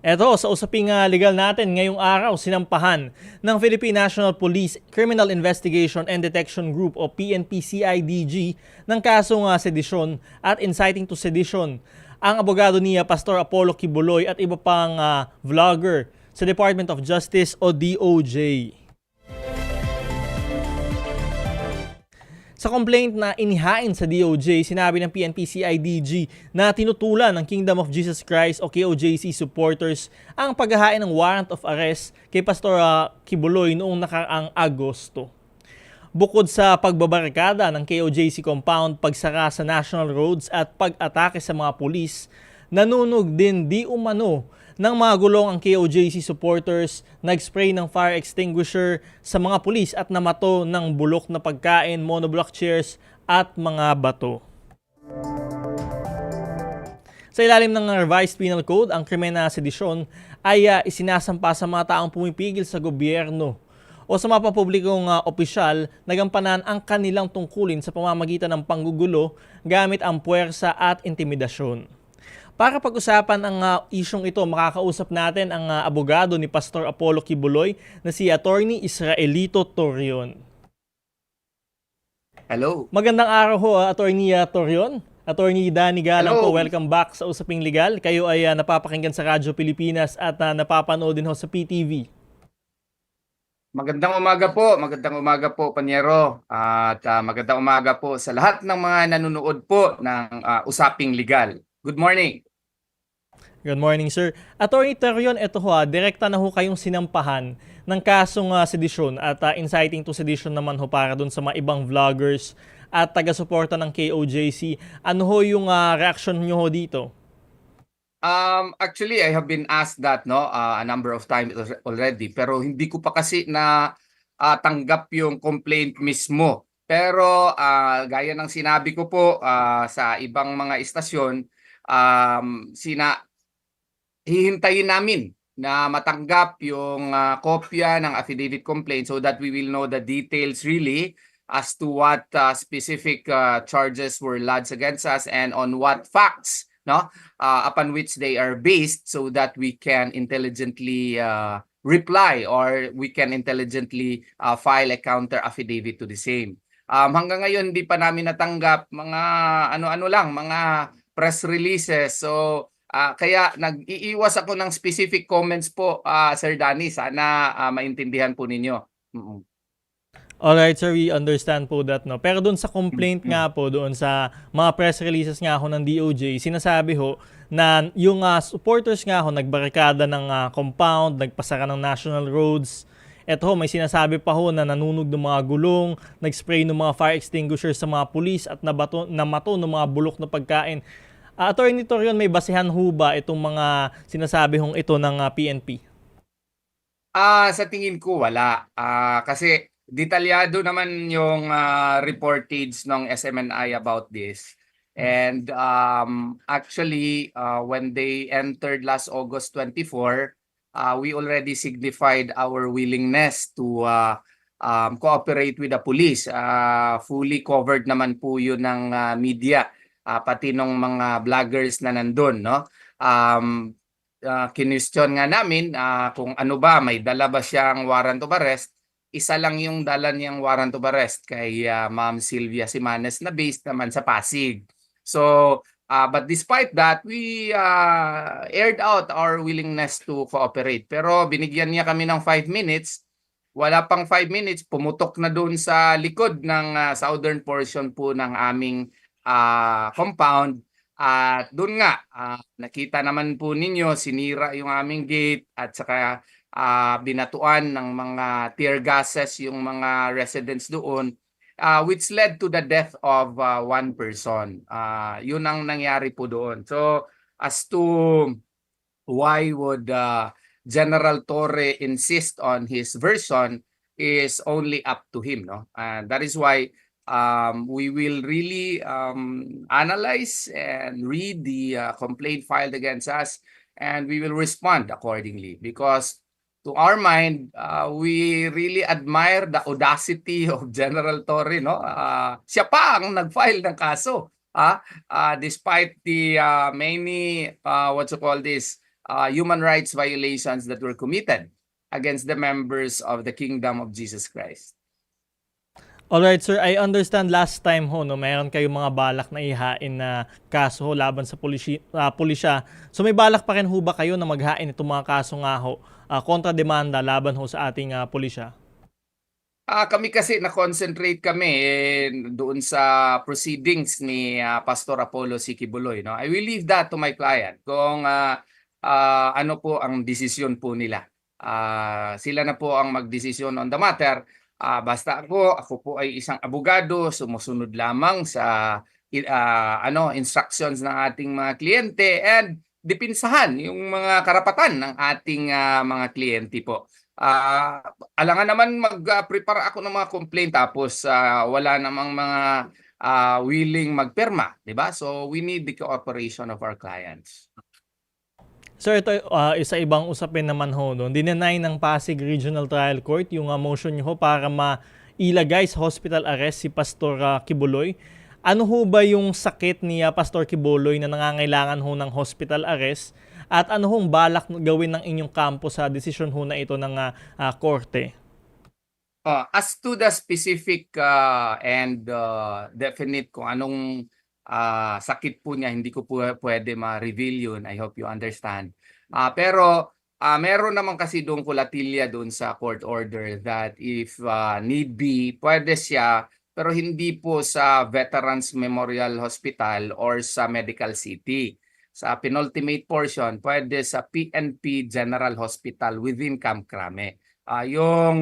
Eto, sa usaping ah, legal natin, ngayong araw sinampahan ng Philippine National Police Criminal Investigation and Detection Group o PNP-CIDG ng kasong ah, sedisyon at inciting to sedition ang abogado ni ah, Pastor Apollo Kibuloy at iba pang ah, vlogger sa Department of Justice o DOJ. Sa complaint na inihain sa DOJ, sinabi ng PNP-CIDG na tinutulan ng Kingdom of Jesus Christ o KOJC supporters ang paghahain ng warrant of arrest kay Pastor ah, Kibuloy noong nakaraang Agosto. Bukod sa pagbabarikada ng KOJC compound, pagsara sa national roads at pag-atake sa mga pulis, nanunog din di umano ng mga gulong ang KOJC supporters, nag-spray ng fire extinguisher sa mga pulis at namato ng bulok na pagkain, monoblock chairs at mga bato. Sa ilalim ng revised penal code, ang krimen na sedisyon ay ah, isinasampa sa mga taong pumipigil sa gobyerno o sa mga pampublikong ah, opisyal na gampanan ang kanilang tungkulin sa pamamagitan ng panggugulo gamit ang puwersa at intimidasyon. Para pag-usapan ang ah, isyong ito, makakausap natin ang ah, abogado ni Pastor Apollo Kibuloy na si Attorney Israelito Torion. Hello. Magandang araw ho, ah, Attorney ah, Torion. Attorney Danny Galang Hello. po, welcome back sa Usaping Legal. Kayo ay ah, napapakinggan sa Radyo Pilipinas at ah, napapanood din ho sa PTV. Magandang umaga po. Magandang umaga po, Panyero. At ah, magandang umaga po sa lahat ng mga nanonood po ng ah, Usaping Legal. Good morning. Good morning, sir. Attorney Torion, ito ho, ah, direkta na ho kayong sinampahan ng kasong ah, sedisyon at ah, inciting to sedition naman ho para dun sa mga ibang vloggers at taga-suporta ng KOJC. Ano ho yung ah, reaction nyo ho dito? Um, actually, I have been asked that no ah, a number of times al- already pero hindi ko pa kasi na ah, tanggap yung complaint mismo. Pero ah, gaya ng sinabi ko po ah, sa ibang mga istasyon, um, sina hihintayin namin na matanggap yung ah, kopya ng affidavit complaint so that we will know the details really as to what ah, specific ah, charges were lodged against us and on what facts no uh, upon which they are based so that we can intelligently uh, reply or we can intelligently uh, file a counter affidavit to the same. Um, hanggang ngayon hindi pa namin natanggap mga ano-ano lang, mga press releases. So ah, kaya nag-iiwas ako ng specific comments po ah, Sir Danny, sana ah, maintindihan po ninyo. Mm-mm. Alright, sir, we understand po that, no? Pero doon sa complaint nga po, doon sa mga press releases nga ho ng DOJ, sinasabi ho na yung ah, supporters nga ho nagbarikada ng ah, compound, nagpasara ng national roads. Eto ho, may sinasabi pa ho na nanunog ng mga gulong, nag-spray ng mga fire extinguisher sa mga pulis at nabato, namato ng mga bulok na pagkain. Uh, Attorney Torion, may basehan ho ba itong mga sinasabi hong ito ng ah, PNP? Ah, sa tingin ko wala. Ah, kasi detalyado naman yung ah, reportage ng SMNI about this. And um, actually, uh, when they entered last August 24, uh, we already signified our willingness to uh, um, cooperate with the police. Uh, fully covered naman po yun ng uh, media, uh, pati ng mga vloggers na nandun. No? Um, uh, kinwestiyon nga namin ah, kung ano ba, may dala ba siyang warrant of arrest. Isa lang yung dala niyang warrant of arrest kay ah, Ma'am Sylvia Simanes na based naman sa Pasig. So, ah, but despite that, we ah, aired out our willingness to cooperate. Pero binigyan niya kami ng 5 minutes. Wala pang 5 minutes, pumutok na doon sa likod ng ah, southern portion po ng aming ah, compound. At doon nga, ah, nakita naman po ninyo, sinira yung aming gate at saka ah, binatuan ng mga tear gases yung mga residents doon, ah, which led to the death of ah, one person. Ah, yun ang nangyari po doon. So, as to why would ah, General Torre insist on his version is only up to him, no? And that is why um, we will really um, analyze and read the uh, complaint filed against us, and we will respond accordingly. Because to our mind, uh, we really admire the audacity of General Torre. No, uh, siya pa ang nag-file ng kaso. Ah, uh, despite the uh, many uh, what you call this uh, human rights violations that were committed against the members of the kingdom of Jesus Christ. Alright sir, I understand last time ho, no, mayroon kayong mga balak na ihain na kaso ho laban sa polisi, ah, pulisya. So may balak pa rin ho ba kayo na maghain itong mga kaso nga ho, ah, kontra demanda laban ho sa ating ah, pulisya? Ah, kami kasi na-concentrate kami eh, doon sa proceedings ni ah, Pastor Apollo Sikibuloy, no. I will leave that to my client kung ah, ah, ano po ang desisyon po nila. Ah, sila na po ang magdesisyon on the matter. Ah, basta po ako po ay isang abogado, sumusunod lamang sa ah, ano instructions ng ating mga kliyente and dipinsahan yung mga karapatan ng ating ah, mga kliyente po. Ah, alangan naman mag-prepare ako ng mga complaint tapos ah, wala namang mga ah, willing magpirma, 'di ba? So we need the cooperation of our clients. Sir, ito ah, isa ibang usapin naman ho, no. Dinenay ng Pasig Regional Trial Court yung ah, motion nyo ho para mailagay sa hospital arrest si Pastor ah, Kibuloy. Ano ho ba yung sakit ni ah, Pastor Kibuloy na nangangailangan ho ng hospital arrest? At ano hong balak gawin ng inyong kampo sa desisyon ho na ito ng ah, ah, korte? Uh, as to the specific uh, and uh, definite kung anong uh, sakit po niya, hindi ko po pwede ma-reveal yun. I hope you understand. Uh, pero uh, meron naman kasi doon kulatilya doon sa court order that if uh, need be, pwede siya pero hindi po sa Veterans Memorial Hospital or sa Medical City. Sa penultimate portion, pwede sa PNP General Hospital within Camp Crame. Uh, yung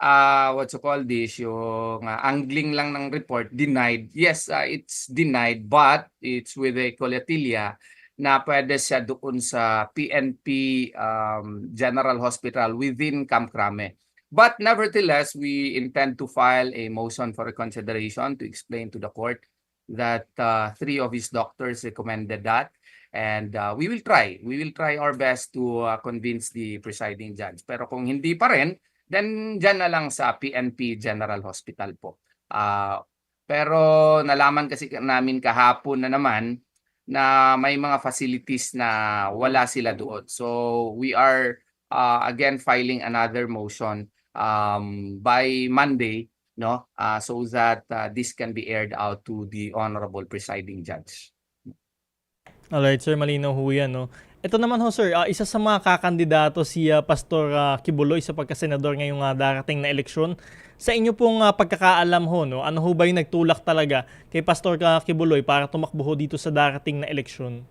uh, what you call this, yung uh, angling lang ng report, denied. Yes, uh, it's denied, but it's with a colatilia na pwede siya doon sa PNP um, General Hospital within Camp Crame. But nevertheless, we intend to file a motion for reconsideration to explain to the court that uh, three of his doctors recommended that. And uh, we will try. We will try our best to uh, convince the presiding judge. Pero kung hindi pa rin, then dyan na lang sa PNP General Hospital po. Ah, pero nalaman kasi namin kahapon na naman na may mga facilities na wala sila doon. So we are uh, again filing another motion um, by Monday no uh, so that uh, this can be aired out to the honorable presiding judge. Alright sir, malinaw ho yan. No? Ito naman ho sir, ah, isa sa mga kakandidato si ah, Pastor ah, Kibuloy sa pagkasenador ngayong ah, darating na eleksyon. Sa inyo pong ah, pagkakaalam ho, no, ano ho ba yung nagtulak talaga kay Pastor ah, Kibuloy para tumakbo ho dito sa darating na eleksyon?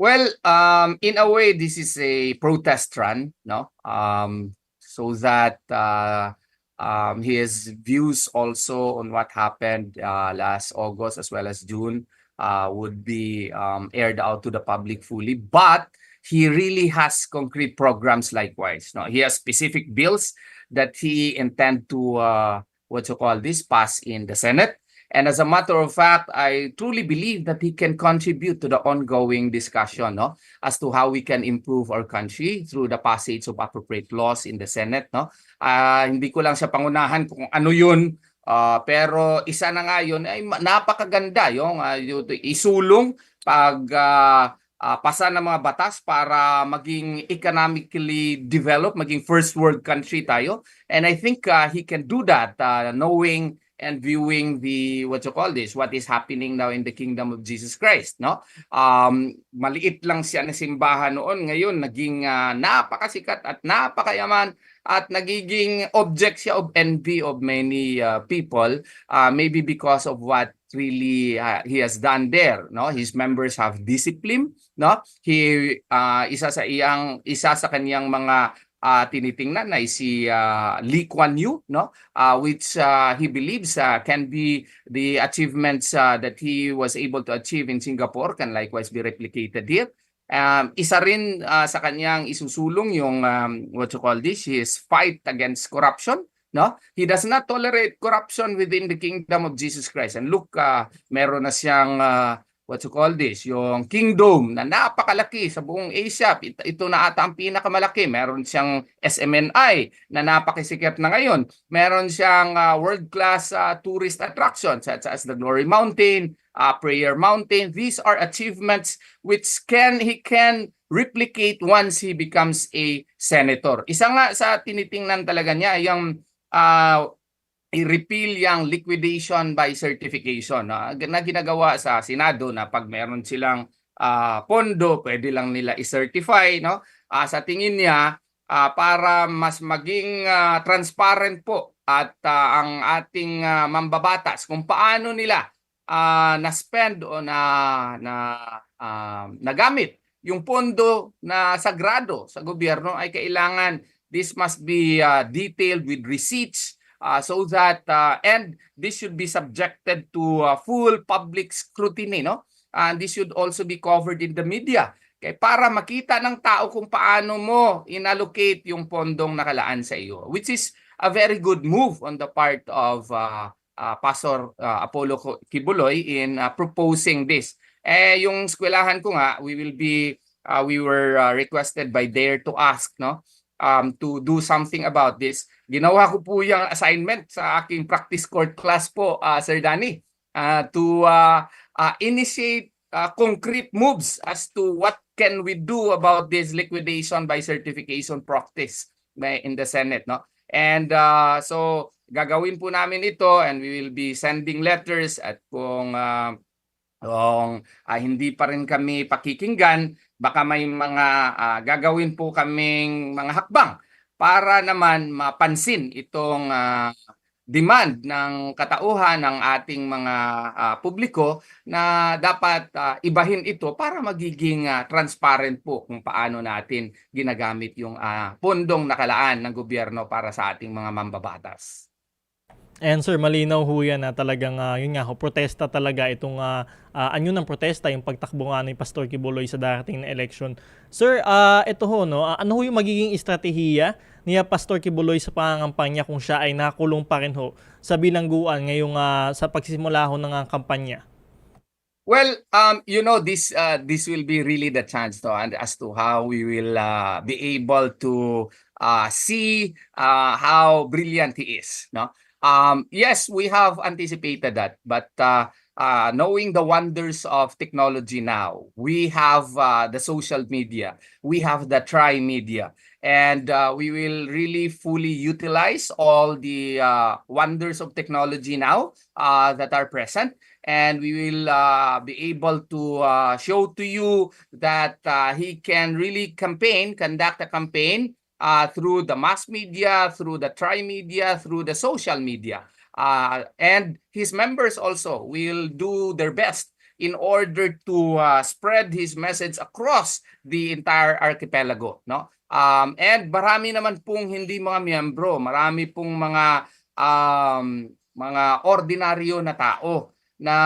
Well, um, in a way, this is a protest run, no? Um, so that uh, um, his views also on what happened uh, last August as well as June uh, would be um, aired out to the public fully. But he really has concrete programs likewise. No, he has specific bills that he intend to uh, what you call this pass in the Senate. And as a matter of fact, I truly believe that he can contribute to the ongoing discussion no, as to how we can improve our country through the passage of appropriate laws in the Senate. No? Ah, hindi ko lang siya pangunahan kung ano yun, ah, pero isa na nga yun ay napakaganda yung, yung isulong pag ah, ah, pasa ng mga batas para maging economically developed, maging first world country tayo. And I think ah, he can do that ah, knowing and viewing the what you call this what is happening now in the kingdom of Jesus Christ no? Um maliit lang siya na simbahan noon. Ngayon naging ah, napakasikat at napakayaman at nagiging object siya of envy of many ah, people ah, maybe because of what really ah, he has done there no? His members have discipline no? He ah, isa sa iyang isa sa kaniyang mga ah, tinitingnan ay si ah, Lee Kuan Yew no uh, which uh, he believes uh, can be the achievements uh, that he was able to achieve in Singapore can likewise be replicated here. Um, isa rin uh, sa kanyang isusulong yung um, what you call this, his fight against corruption. No, he does not tolerate corruption within the kingdom of Jesus Christ. And look, uh, meron na siyang uh, what you call this, yung kingdom na napakalaki sa buong Asia. Ito, ito na ata ang pinakamalaki. Meron siyang SMNI na napakisikat na ngayon. Meron siyang uh, world-class uh, tourist attractions such as the Glory Mountain, uh, Prayer Mountain. These are achievements which can he can replicate once he becomes a senator. Isa nga sa tinitingnan talaga niya yung ah, i-repeal yung liquidation by certification no? na ginagawa sa Senado na pag meron silang ah, pondo, pwede lang nila i-certify. No? Ah, sa tingin niya, ah, para mas maging ah, transparent po at ah, ang ating ah, mambabatas kung paano nila ah, na-spend o na, na ah, nagamit yung pondo na sagrado sa gobyerno ay kailangan this must be ah, detailed with receipts uh, so that uh, and this should be subjected to uh, full public scrutiny no? And this should also be covered in the media. Kaya para makita ng tao kung paano mo inallocate yung pondong nakalaan sa iyo which is a very good move on the part of uh, uh, Pastor uh, Apollo Kibuloy in uh, proposing this. Eh yung eskwelahan ko nga we will be uh, we were uh, requested by Dare to ask no um to do something about this ginawa ko po yung assignment sa aking practice court class po, uh, Sir Danny, uh, to uh, uh, initiate uh, concrete moves as to what can we do about this liquidation by certification practice in the Senate. No? And uh, so, gagawin po namin ito and we will be sending letters at kung uh, kung ah, hindi pa rin kami pakikinggan, baka may mga ah, gagawin po kaming mga hakbang para naman mapansin itong ah, demand ng katauhan ng ating mga ah, publiko na dapat ah, ibahin ito para magiging ah, transparent po kung paano natin ginagamit yung ah, pondong nakalaan ng gobyerno para sa ating mga mambabatas. And sir, malinaw ho yan na talagang ah, yun nga ho, protesta talaga itong uh, anyo ng protesta, yung pagtakbo nga ni Pastor Kibuloy sa darating na election. Sir, ah, ito ho, no, ah, ano ho yung magiging estratehiya ni ah, Pastor Kibuloy sa pangangampanya kung siya ay nakulong pa rin ho sa bilangguan ngayong ah, sa pagsisimula ho ng kampanya? Well, um, you know, this uh, this will be really the chance to and as to how we will uh, be able to uh, see uh, how brilliant he is. No, um, yes, we have anticipated that, but uh, uh, knowing the wonders of technology now, we have uh, the social media, we have the tri media, and uh, we will really fully utilize all the uh, wonders of technology now uh, that are present. And we will uh, be able to uh, show to you that uh, he can really campaign, conduct a campaign uh, through the mass media, through the tri-media, through the social media. Uh, and his members also will do their best in order to uh, spread his message across the entire archipelago. No? Um, and marami naman pong hindi mga miyembro, marami pong mga um, mga ordinaryo na tao na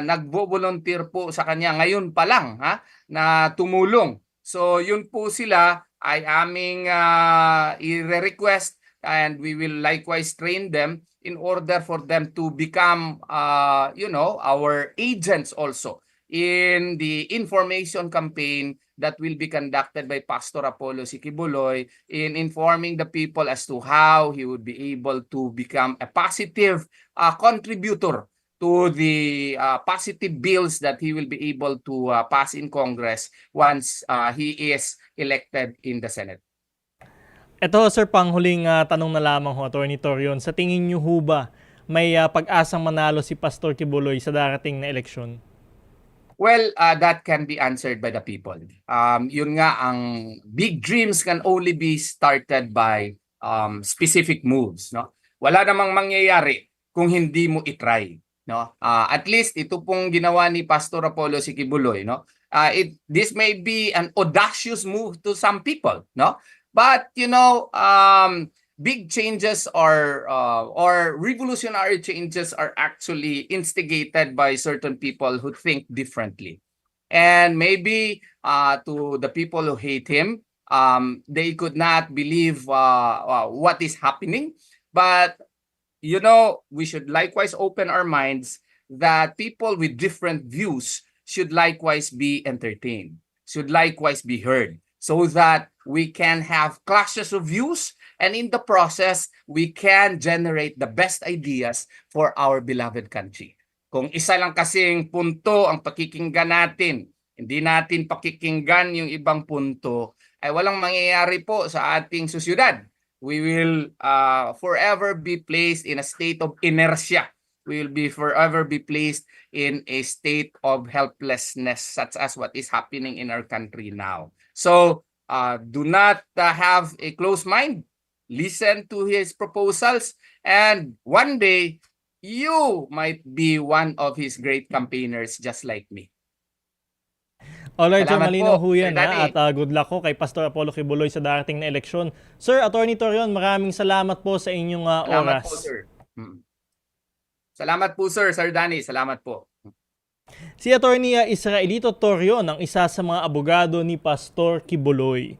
nagbo-volunteer po sa kanya ngayon pa lang ha na tumulong. So yun po sila ay aming uh, i-request and we will likewise train them in order for them to become uh, you know our agents also in the information campaign that will be conducted by Pastor Apollo Sikibuloy in informing the people as to how he would be able to become a positive uh, contributor to the uh, positive bills that he will be able to uh, pass in Congress once uh, he is elected in the Senate. Ito sir, panghuling ah, tanong na lamang ho, Attorney Torion. Sa tingin niyo ho ba may ah, pag-asang manalo si Pastor Kibuloy sa darating na eleksyon? Well, uh, that can be answered by the people. Um, yun nga, ang big dreams can only be started by um, specific moves. No? Wala namang mangyayari kung hindi mo itry. No? Uh, at least ito pong ginawa ni Pastor Apollo Sikibuloy. No? Uh, it, this may be an audacious move to some people. No? But, you know, um, big changes are uh, or revolutionary changes are actually instigated by certain people who think differently and maybe uh, to the people who hate him um, they could not believe uh, uh, what is happening but you know we should likewise open our minds that people with different views should likewise be entertained should likewise be heard so that we can have clashes of views and in the process we can generate the best ideas for our beloved country. Kung isa lang kasing punto ang pakikinggan natin hindi natin pakikinggan yung ibang punto, ay walang mangyayari po sa ating susyudad. We will uh, forever be placed in a state of inertia. We will be forever be placed in a state of helplessness such as what is happening in our country now. So, uh, do not uh, have a closed mind. Listen to his proposals and one day you might be one of his great campaigners just like me. Alright, sir, Salamat malinaw po, ho yan ha? at ah, good luck ko kay Pastor Apollo Kibuloy sa darating na eleksyon. Sir, Attorney Torion, maraming salamat po sa inyong ah, Salamat oras. po, sir. Mm. Salamat po, sir. Sir Danny, salamat po. Si Attorney ah, Israelito Torion ang isa sa mga abogado ni Pastor Kibuloy.